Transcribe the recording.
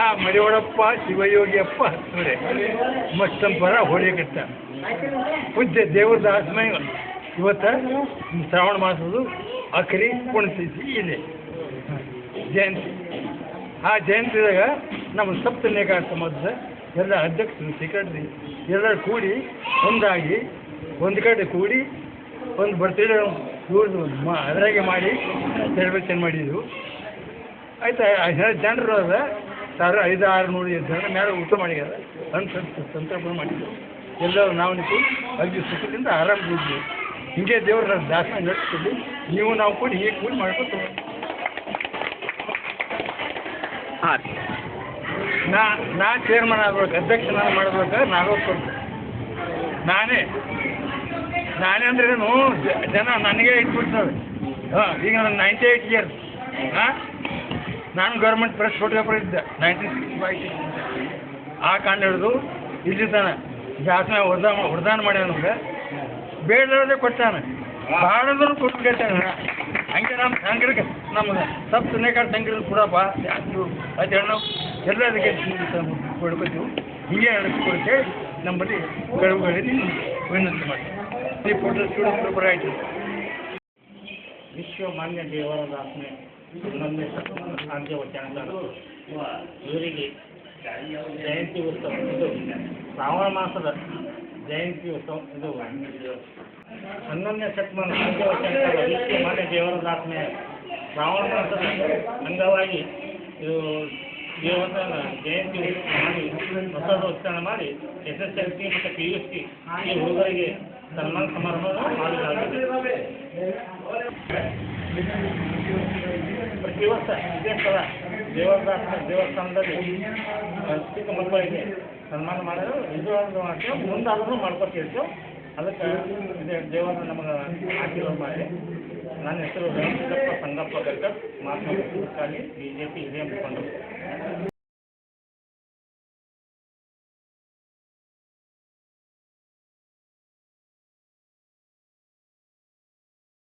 ಆ ಮರಿಯೊಳಪ್ಪ ಶಿವಯೋಗಿಯಪ್ಪ ಹತ್ತುರೆ ಮಸ್ತಂಪರ ಹೊಡೆಯಕತ್ತ ಪೂಜ್ಯ ದೇವ್ರ ಆತ್ಮಯ ಇವತ್ತು ಶ್ರಾವಣ ಮಾಸದ್ದು ಅಕರಿ ಪುಣ್ಯತಿಥಿ ಇದೆ. ಜಯಂತಿ. ಆ ಜಯಂತಿದಾಗ ನಮ್ಮ ಸಪ್ತನೇಕ ಸಮಾಜದ ಎಲ್ಲ ಅಧ್ಯಕ್ಷರು ಸೆಕ್ರೆಟರಿ ಎಲ್ಲರೂ ಕೂಡಿ ಒಂದಾಗಿ ಒಂದು ಕಡೆ ಕೂಡಿ ಒಂದು ಬರ್ತೀವಿ ಇವ್ರದ್ದು ಅದ್ರಾಗೆ ಮಾಡಿ ಸೆಲೆಬ್ರೇಷನ್ ಮಾಡಿದ್ರು ಆಯ್ತಾ ಜನರು ಅದ. ಸಾವಿರ ಐದು ಆರು ನೂರು ಜನ ಮೇಲೆ ಊಟ ಮಾಡಿದ್ದಾರೆ. ಅಂತ ಸಂತರ್ಪಣೆ ಮಾಡಿದ್ರು. ಎಲ್ಲರೂ ನಾವು ನಿಂತು ಅಲ್ಲಿ ಸುಖದಿಂದ ಆರಾಮ ಹಿಂಗೆ ದೇವ್ರ ದಾಸನ ನಡೆಸ್ಕೊಂಡು ನೀವು ನಾವು ಕೂಡ ಹೀಗೆ ಕೂಡಿ ಮಾಡ್ಕೊತ ಹಾಂ. ನಾ ನಾ ಚೇರ್ಮನ್ ಆಗ್ಬೇಕು ಅಧ್ಯಕ್ಷ ನಾನು ಮಾಡ್ಬೇಕು ನಾಲ್ಕು ನಾನೇ. ನಾನೇ ಅಂದ್ರೆ ಜನ ನನಗೆ ಇಟ್ಬಿಡ್ತಾರೆ. ಹಾಂ ಈಗ ನಾನು ನೈಂಟಿ ಏಯ್ಟ್ ಇಯರ್ಸ್ ಹಾಂ? ನಾನು ಗೌರ್ಮೆಂಟ್ ಪ್ರೆಸ್ ಫೋಟೋಗ್ರಾಫರ್ ಇದ್ದೆ ನೈನ್ಟೀನ್ ಸಿಕ್ಸ್ಟಿ ಫೈವ್ ಆ ಕಾಂಡ ಹಿಡಿದು ಇಲ್ಲಿ ತಾನೆ ಜಾಸ್ತಿ ಹೊಡೆದ ಹೊಡೆದಾನ ಮಾಡ್ಯಾನ ನಮ್ಗೆ. ಬೇಡದೇ ಕೊಟ್ಟಾನೆ. ಬಾಡದ್ರು ಕೊಟ್ಟು ಕೇಳ್ತಾನೆ ಹಂಗೆ ನಮ್ಮ ಸಂಘಕ್ಕೆ ನಮ್ಗೆ ಸಪ್ ನೇಕಾಡ್ ಸಂಘದ ಕೊಡಪ್ಪ ಜಾಸ್ತಿ ಅದು ಹೆಣ್ಣು ಎಲ್ಲ ಅದಕ್ಕೆ ಕೊಡ್ಕೊತೀವಿ ಹಿಂಗೆ ಹೇಳಿ ನಮ್ಮಲ್ಲಿ ಕಳುವುಗಳಲ್ಲಿ ವಿನಂತಿ ಮಾಡಿ ಈ ಫೋಟೋ ಸ್ಟೂಡೆಂಟ್ ಆಯಿತು. ವಿಶ್ವ ಮಾನ್ಯ ದೇವರ ದಾಸನೆ. ಇನ್ನೊಂದೇ ಶಾಂತಿ ವಚನಗಳು ಇವರಿಗೆ ಜಯಂತಿ ಉತ್ಸವ. ಇದು ಶ್ರಾವಣ ಮಾಸದ ಜಯಂತಿ ಉತ್ಸವ. ಇದು ಹನ್ನೊಂದನೇ ಶತಮಾನ ಶಾಂತಿ ವಚನಗಳು ಮಾನ್ಯ ದೇವರ ದಾಸನೆ ಶ್ರಾವಣ ಮಾಸದ ಅಂಗವಾಗಿ ಇದು ದೇವತನ ಜಯಂತಿ ಮಾಡಿ ಹೊಸ ಉತ್ಸವ ಮಾಡಿ ಎಸ್ ಎಸ್ ಎಲ್ ಸಿ ಮತ್ತು ಪಿ ಯು ಸಿ ಈ ಹುಡುಗರಿಗೆ ಸನ್ಮಾನ ಸಮಾರಂಭ ಮಾಡಲಾಗಿದೆ ವರ್ಷ ಇದೇ ಸ್ಥಳ ದೇವಸ್ಥಾನ ದೇವಸ್ಥಾನದಲ್ಲಿ ಚಿಕ್ಕ ಮಕ್ಕಳಿಗೆ ಸನ್ಮಾನ ಮಾಡೋದು ಇದು ಒಂದು ಮಾಡ್ತೇವೆ ಮುಂದಾದ್ರೂ ಮಾಡ್ಕೊತಿರ್ತೇವೆ ಅದಕ್ಕೆ ಇದೇ ದೇವರ ನಮಗೆ ಆಶೀರ್ವಾದ ಮಾಡಿ ನನ್ನ ಹೆಸರು ವೆಂಕಟಪ್ಪ ಸಂಗಪ್ಪ ಗಟ್ಟ ಮಾತನಾಡಿ ಬಿ ಜೆ ಪಿ ಹಿರಿಯ ಮುಖಂಡರು